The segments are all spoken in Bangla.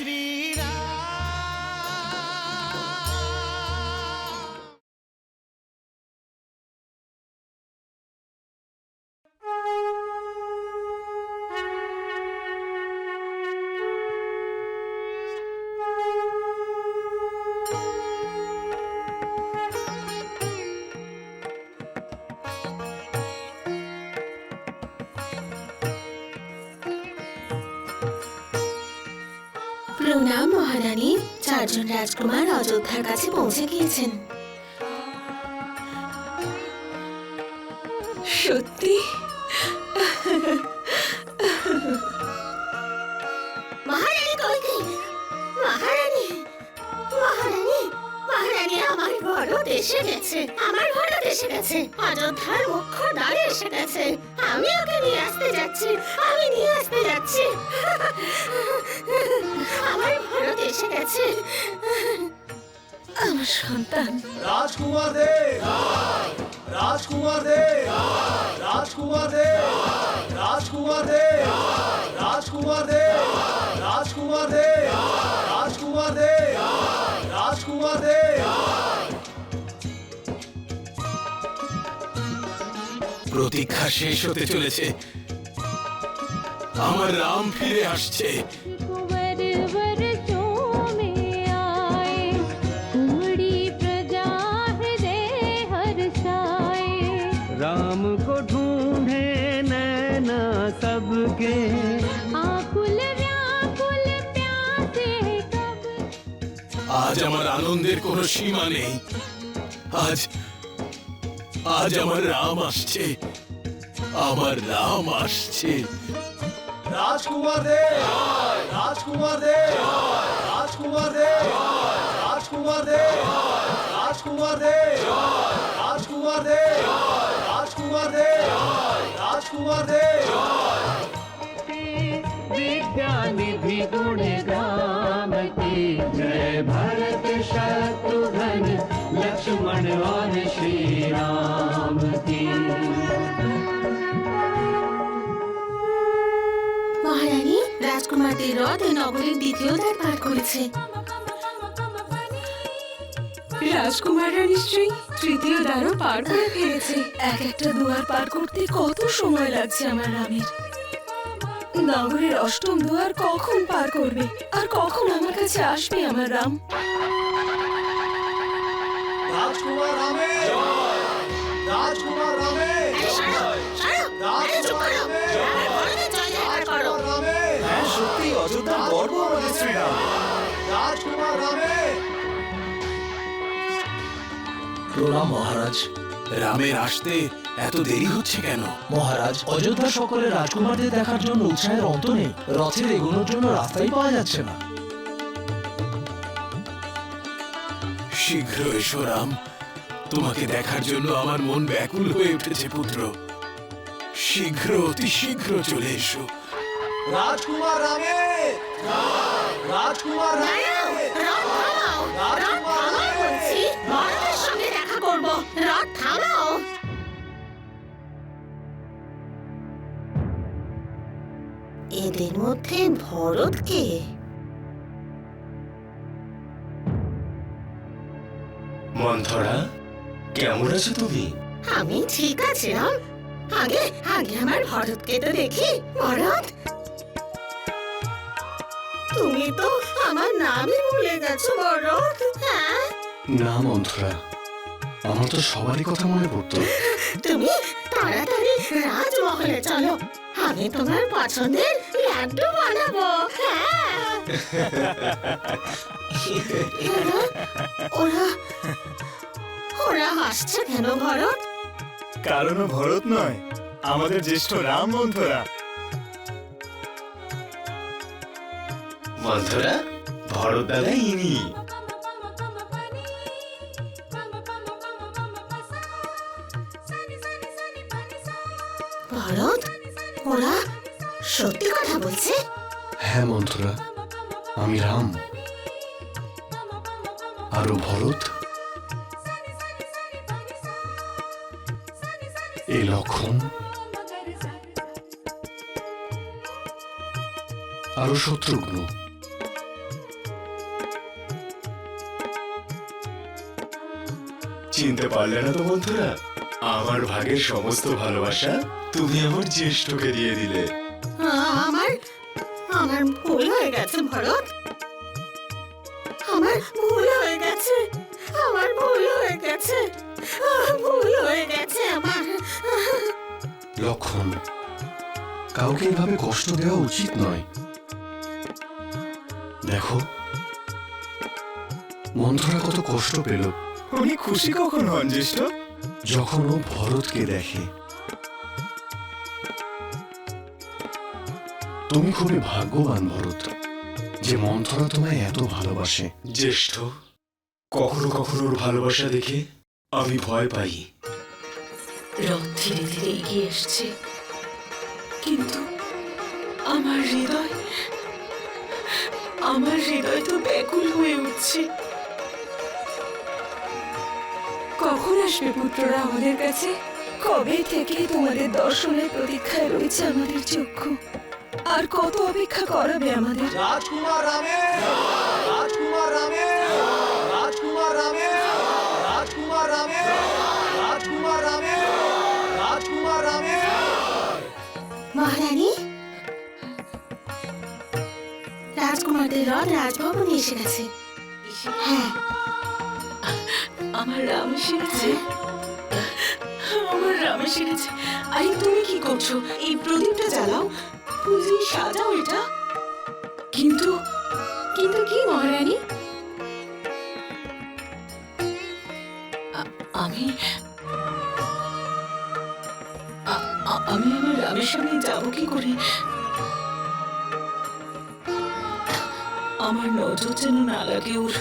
श्रीरा মহারানী চারজন রাজকুমার অযোধ্যার কাছে পৌঁছে গিয়েছেন। সত্যি? আমার এসে গেছে, আমার এসে গেছে, অযোধ্যার মুখ্য এসে গেছে, আমি ওকে নিয়ে আসতে যাচ্ছি, আমি নিয়ে আসতে যাচ্ছি। আমার ভরত এসে গেছে। আমার সন্তান। রাজকুমার দেব রাজকুমার দেব রাজকুমার দেব রাজকুমার দেব রাজকুমার দেব রাজকুমার দেব রাজকুমার দেব রাজকুমার দেব প্রতীক্ষা শেষ হতে চলেছে। আমার রাম ফিরে আসছে। राम को ढूंढे नैना सबके आकुल व्याकुल प्यासे कब আজ আমার আনন্দের কোনো সীমা নেই আজ আজ আমার রাম আসছে আমার রাম আসছে राजकुमार दे। राजकुमार दे। राजकुमार दे। राजकुमार दे। राजकुमार दे। राजकुमार दे। राजकुमार दे। राजकुमार दे। विद्यानिधि गुणगान की जय भरत शत्रुघ्न, लक्ष्मण और श्री राम की। রাজকুমারদের রথ নগরীর দ্বিতীয় দ্বার পার করেছে। রাজকুমাররা নিশ্চয়ই তৃতীয় দ্বারও পার করে ফেলেছে। এক একটা দুয়ার পার করতে কত সময় লাগছে আমার রামের। নগরের অষ্টম দুয়ার কখন পার করবে? আর কখন আমার কাছে আসবে আমার রাম? রাজকুমার রামে অযোধ্যার গর্ব আমাদের শ্রীরাম। রাজকুমার রামে। প্রণাম মহারাজ। রামের আসতে এত দেরি হচ্ছে কেন? মহারাজ অযোধ্যা সকলে রাজকুমারদের দেখার জন্য উৎসাহের অন্ত নেই। রথের এগোনোর জন্য রাস্তাই পাওয়া যাচ্ছে না। শীঘ্র এসো রাম। তোমাকে দেখার জন্য আমার মন ব্যাকুল হয়ে উঠেছে পুত্র। শীঘ্র অতি শীঘ্র চলে এসো। রাজকুমার রামে। রাজকুমার সঙ্গে দেখা করব। রথ থামাও। এদের মধ্যে ভরত কে? মন্থরা কেমন আছো তুমি? আমি ঠিক আছি রাম। আগে আগে আমার ভরতকে তো দেখি। ভরত তুমি তো আমার নামই ভুলে গেছো ভরত হ্যাঁ? না মন্থরা আমার তো সবারই কথা মনে পড়তো। তুমি তাড়াতাড়ি রাজমহলে চলো আমি তোমার পছন্দের লাড্ডু বানাবো হ্যাঁ। ওরা ওরা হাসছে কেন ভরত? কারণও ভরত নয় আমাদের জ্যেষ্ঠ রাম বন্ধুরা মন্থরা ভরত দাদা ইনি। ভরত ওরা সত্যি কথা বলছে? হ্যাঁ মন্থরা আমি রাম। আরও ভরত? এই লক্ষণ? আরও শত্রুঘ্ন? চিনতে পারলে না তো বন্ধুরা? আমার ভাগের সমস্ত ভালোবাসা তুমি আমার জ্যেষ্ঠকে দিয়ে দিলে। আমার? আমার ভুল হয়ে গেছে ভরত। আমার ভুল হয়ে গেছে আমার ভুল হয়ে গেছে ভুল হয়ে গেছে আমার। লক্ষণ কাউকে এভাবে কষ্ট দেওয়া উচিত নয়। দেখো মন্থরা কত কষ্ট পেল। উনি খুশি কখন হন জ্যেষ্ঠ? যখন ও ভরতকে দেখে। তুমি খুবই ভাগ্যবান ভরত যে মন্থরা তোমায় এত ভালোবাসে। জ্যেষ্ঠ কখনো কখনো ওর ভালোবাসা দেখে আমি ভয় পাই। রথ ধীরে ধীরে এগিয়ে আসছে কিন্তু আমার হৃদয় আমার হৃদয় তো ব্যাকুল হয়ে উঠছে। কখন আসবে পুত্ররা আমাদের কাছে? কবে থেকে তোমাদের দর্শনের প্রতীক্ষায় রয়েছে আমাদের চক্ষু? আর কত অপেক্ষা করাবে আমাদের? রাজকুমার রামের রাজকুমার রামের রাজকুমার রামের রাজকুমার রামের রাজকুমার রামের রাজকুমার রামের মহারানী? রাজকুমারদের রথ রাজভবনে এসে গেছে। হ্যাঁ। আমার রাম এসে গেছে আমার রাম এসে গেছে আরে তুমি কি করছ? এই প্রদীপটা জ্বালাও। দিয়ে সাজাও এটা। কিন্তু কিন্তু কি মহারানী? আমি আমি আমার রামের সামনে যাব কি করে? আমার নজর যেন না লাগে ওর।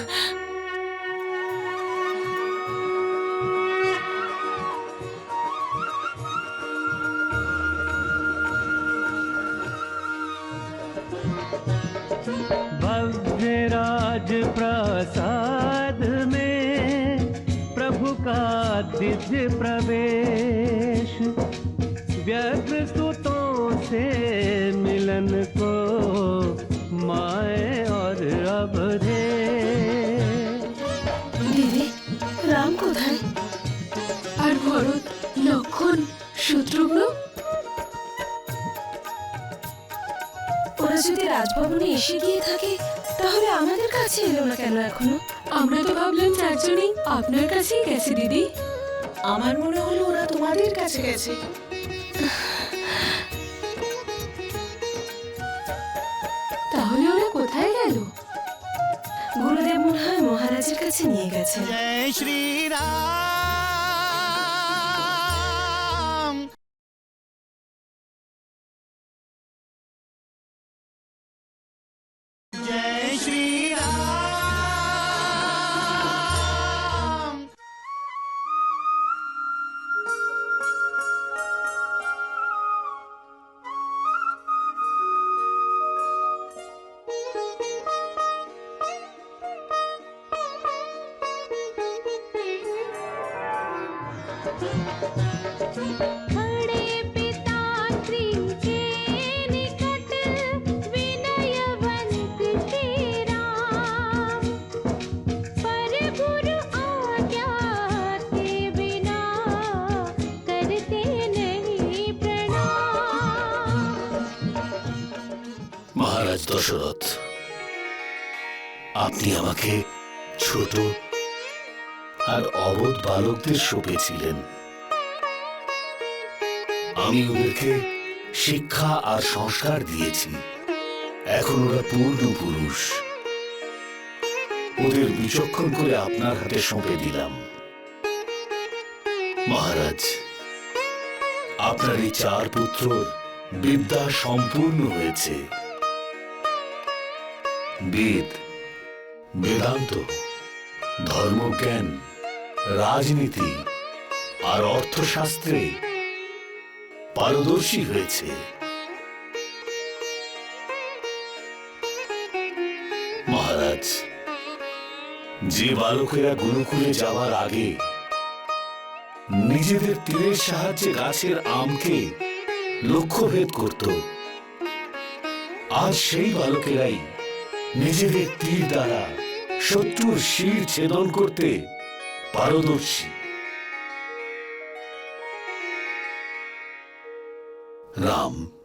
राज प्रसाद में प्रभु का दिव्य प्रवेश। व्यग्र যদি রাজভবনে এসে গিয়ে থাকে, তাহলে আমাদের কাছে এলো না কেন এখনও? আমরা তো ভাবলাম চারজনেই আপনার কাছেই গেছে, দিদি। আমার মনে হলো ওরা তোমাদের কাছে গেছে। তাহলে ওরা কোথায় গেল? গুরুদেব মনে হয় মহারাজের কাছে নিয়ে গেছে জয় শ্রী দশরথ আপনি আমাকে ছোট আর অবোধ বালকদের সঁপেছিলেন। আমি ওদেরকে শিক্ষা আর সংস্কার দিয়েছি। এখন ওরা পূর্ণ পুরুষ। ওদের বিচক্ষণ করে আপনার হাতে সঁপে দিলাম। মহারাজ, আপনার এই চার পুত্র বিদ্যা সম্পূর্ণ হয়েছে। বেদ। বেদান্ত ধর্মজ্ঞান রাজনীতি আর অর্থশাস্ত্রে পারদর্শী হয়েছে। মহারাজ, যে বালকেরা গুরুকুলে যাওয়ার আগে নিজেদের তীরের সাহায্যে গাছের আমকে লক্ষ্যভেদ করত, আজ সেই বালকেরাই নিজেদের তীর দ্বারা শত্রুর শির ছেদন করতে পারদর্শী। রাম।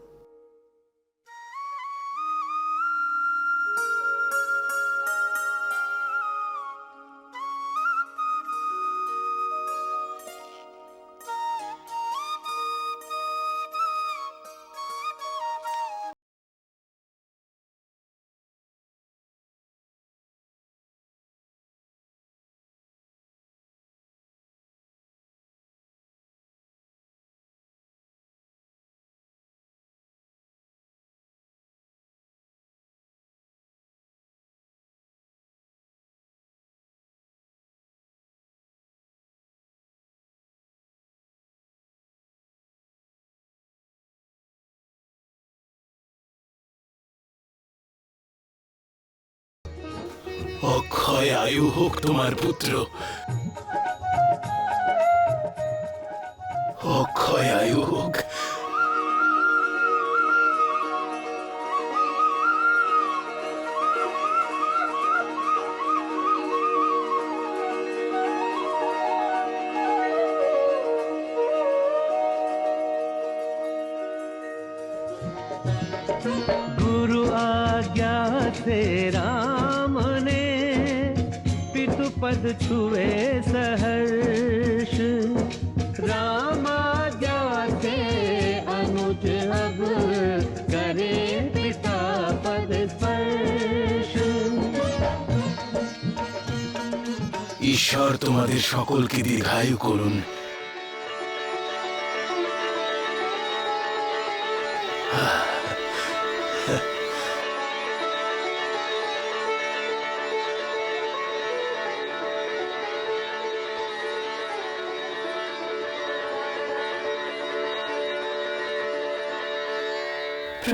অক্ষয় আয়ু হোক তোমার পুত্র। অক্ষয় আয়ু হোক छुए सहर्ष राम आज्ञा से अनुज अब करे पिता पद स्पर्श ঈশ্বর তোমাদের সকলকে দীর্ঘায়ু করুন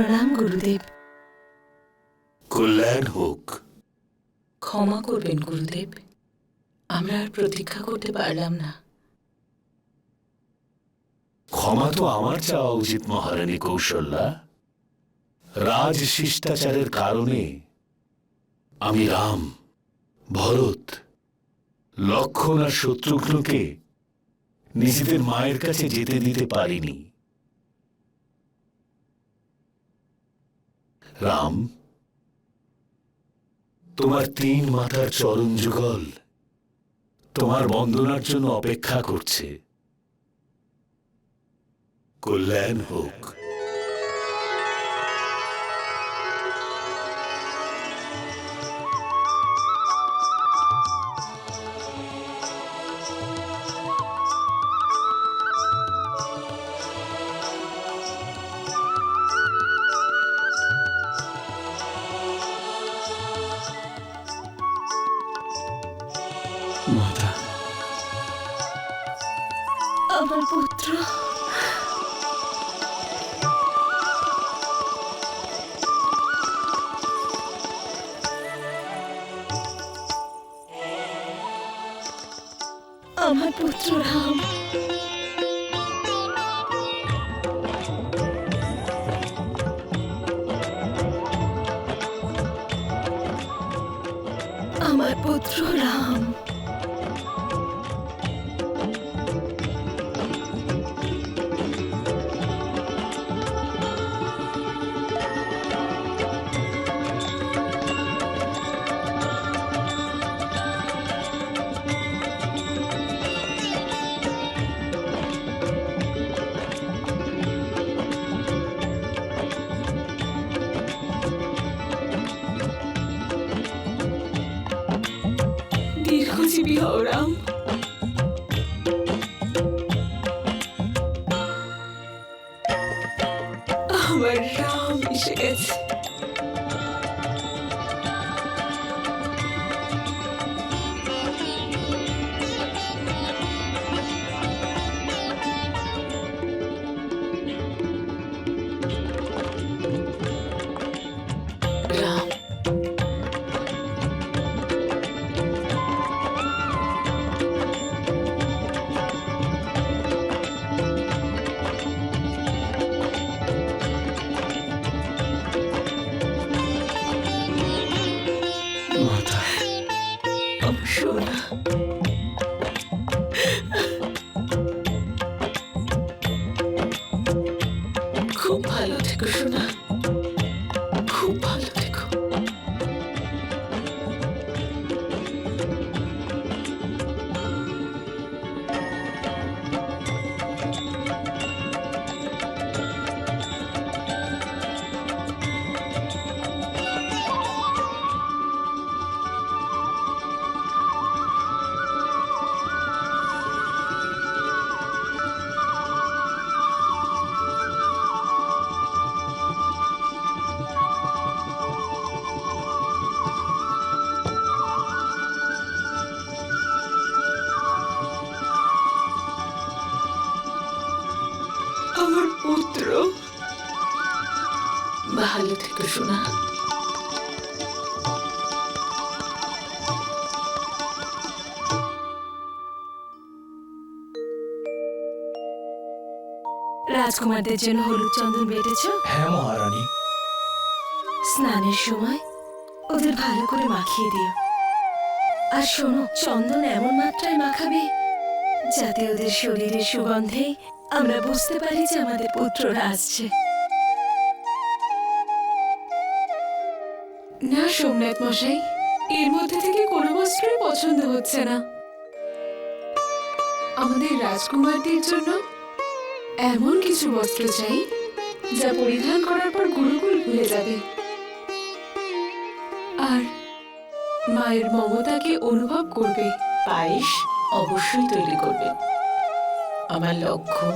প্রণাম গুরুদেব। কল্যাণ হোক। ক্ষমা করবেন গুরুদেব। আমরা আর প্রতীক্ষা করতে পারলাম না। ক্ষমা তো আমার চাওয়া উচিত মহারানী কৌশল্যা। রাজ শিষ্টাচারের কারণে আমি রাম ভরত লক্ষণ আর শত্রুঘ্নকে নিজেদের মায়ের কাছে যেতে দিতে পারিনি। রাম তোমার তিন মাথার চরণ যুগল তোমার বন্দনার জন্য অপেক্ষা করছে। কল্যাণ হোক। রাজকুমারদের জন্য হলুদ চন্দন বেটেছ? হ্যাঁ মহারানী। স্নানের সময় ওদের ভালো করে মাখিয়ে দিও। আর শোনো চন্দন এমন মাত্রায় মাখাবে যাতে ওদের শরীরের সুগন্ধে আমরা বুঝতে পারি যে আমাদের পুত্ররা আসছে। না সোমনাথ মশাই এর মধ্যে থেকে কোনো বস্ত্রই পছন্দ হচ্ছে না। আমাদের রাজকুমারদের জন্য এমন কিছু বস্ত্র চাই, যা পরিধান করার পর গুরুকুল ভুলে যাবে। আর মায়ের মমতাকে অনুভব করবে। পায়েস অবশ্যই তৈরি করবে। আমার লক্ষণ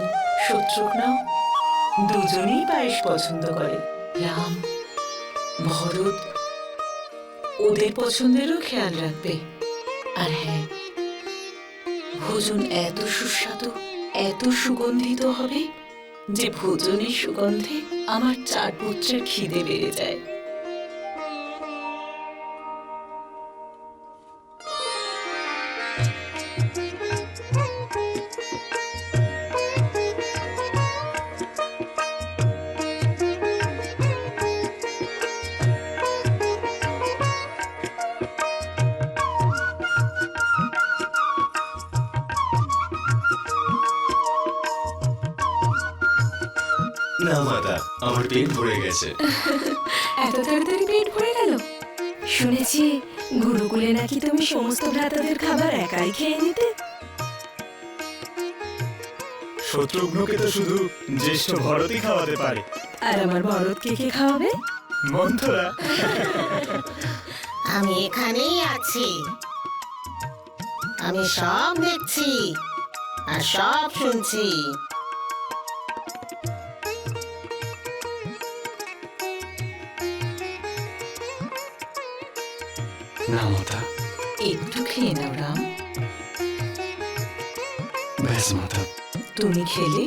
শত্রুঘ্নও দুজনেই পায়েস পছন্দ করে। রাম ভরত, ওদের পছন্দেরও খেয়াল রাখবে। আর হ্যাঁ ভোজন এত সুস্বাদু। এত সুগন্ধিত হবে যে ভোজনের সুগন্ধে আমার চার পুত্রের খিদে বেড়ে যায়। মাতা আমার পেট ভরে গেছে। এত তাড়াতাড়ি পেট ভরে গেল? শুনেছি গুরুকুলে নাকি তুমি সমস্ত ভ্রাতাদের খাবার একাই খেয়ে নিতে। শত্রুঘ্নকে তো শুধু জ্যেষ্ঠ ভরতই খাওয়াতে পারে। আর আমার ভরতকে কে খাওয়াবে? মন্থরা। আমি এখানেই আছি। আমি সব দেখছি আর সব শুনছি। না মাতা একটু খেয়ে নাও রাম। ব্যাস মাতা। তুমি খেলে?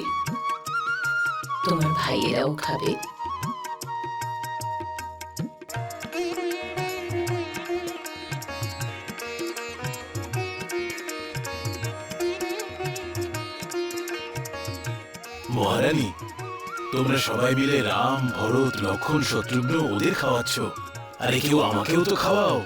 তোমার ভাইয়েরাও খাবে। মহারানী তোমরা সবাই মিলে রাম ভরত লক্ষণ শত্রুঘ্ন ওদের খাওয়াচ্ছ। আরে কেউ আমাকেও তো খাওয়াও।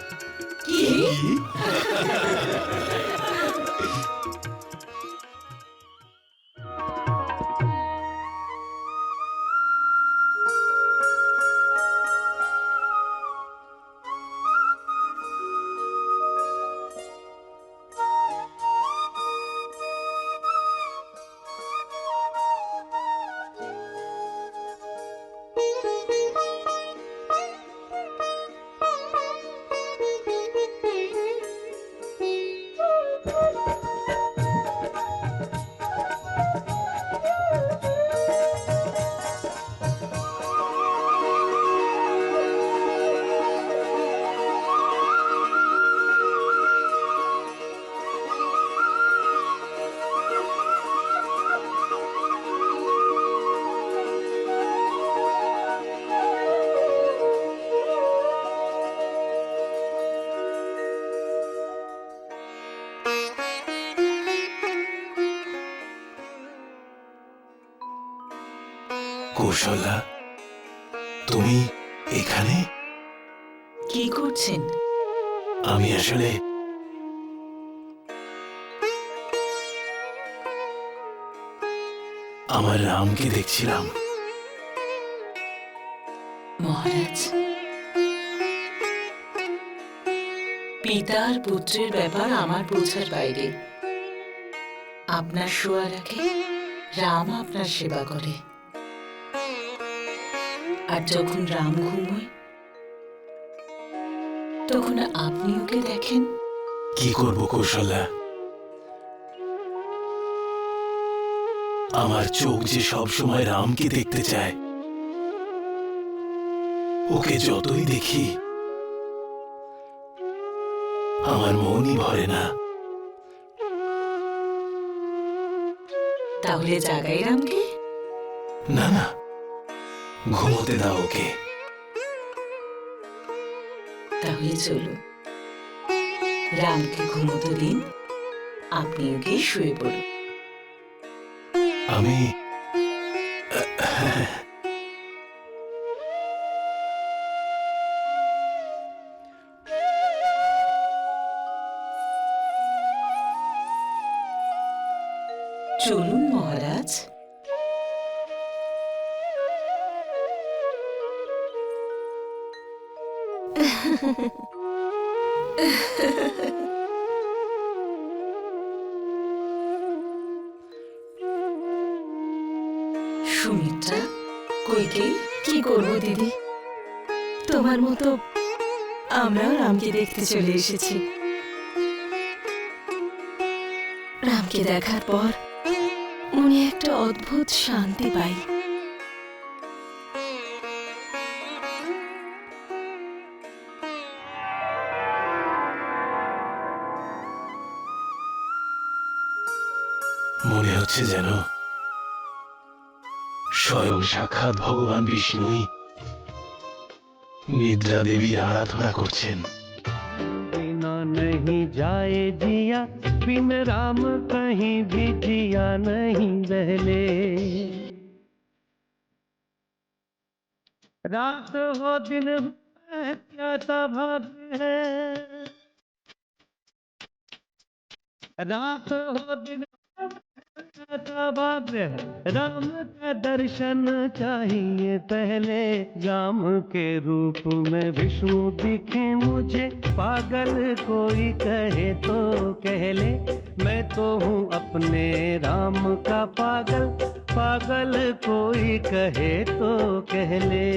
কৌশল্যা তুমি এখানে? কি করছেন? আমি আসলে আমার রামকে দেখছিলাম। মহারাজ পিতার পুত্রের ব্যাপার আমার বোঝার বাইরে। আপনার শোয়ার আগে রাম আপনার সেবা করে। আর যখন রাম ঘুমোয় তখন আপনি ওকে দেখেন? কি করব কৌশলা আমার চোখ যে সব সময় রামকে দেখতে চায় ওকে যতই দেখি আমার মনই ভরে না। তাহলে জাগাই রামকে? না না। ঘুমোতে দাও ওকে। তাহলে চলুন। রামকে ঘুমোতে দিন আপনি ওকে শুয়ে পড়ুন। আমি দেখতে চলে এসেছি। রামকে দেখার পর মনে একটা অদ্ভুত শান্তি পাই। মনে হচ্ছে যেন স্বয়ং সাক্ষাৎ ভগবান বিষ্ণুই নিদ্রা দেবী আরাধনা করছেন। जाए जिया, बिन राम कहीं भी जिया नहीं बहले। रात हो दिन क्या भाग है। रात हो दिन राम का दर्शन चाहिए पहले। राम के रूप में विष्णु दिखे मुझे। पागल कोई कहे तो कह ले मैं तो हूँ अपने राम का पागल। पागल कोई कहे तो कह ले